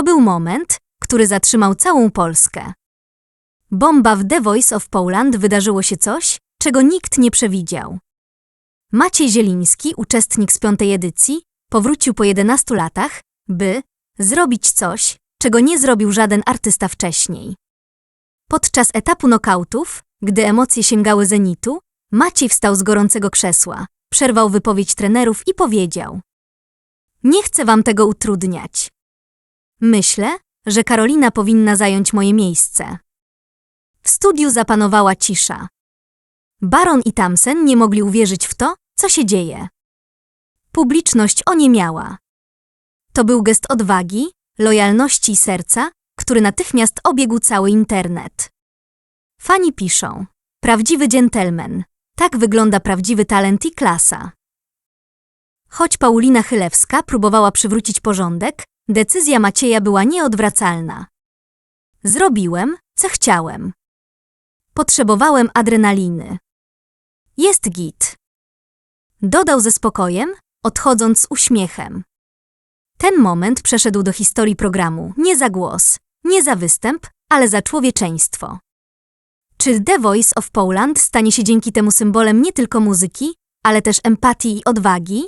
To był moment, który zatrzymał całą Polskę. Bomba w The Voice of Poland wydarzyło się coś, czego nikt nie przewidział. Maciej Zieliński, uczestnik z piątej edycji, powrócił po 11 latach, by zrobić coś, czego nie zrobił żaden artysta wcześniej. Podczas etapu nokautów, gdy emocje sięgały zenitu, Maciej wstał z gorącego krzesła, przerwał wypowiedź trenerów i powiedział: Nie chcę wam tego utrudniać. Myślę, że Karolina powinna zająć moje miejsce. W studiu zapanowała cisza. Baron i Tamsen nie mogli uwierzyć w to, co się dzieje. Publiczność oniemiała. To był gest odwagi, lojalności i serca, który natychmiast obiegł cały internet. Fani piszą: Prawdziwy dżentelmen. Tak wygląda prawdziwy talent i klasa. Choć Paulina Chylewska próbowała przywrócić porządek, decyzja Macieja była nieodwracalna. Zrobiłem, co chciałem. Potrzebowałem adrenaliny. Jest git. Dodał ze spokojem, odchodząc z uśmiechem. Ten moment przeszedł do historii programu nie za głos, nie za występ, ale za człowieczeństwo. Czy The Voice of Poland stanie się dzięki temu symbolem nie tylko muzyki, ale też empatii i odwagi?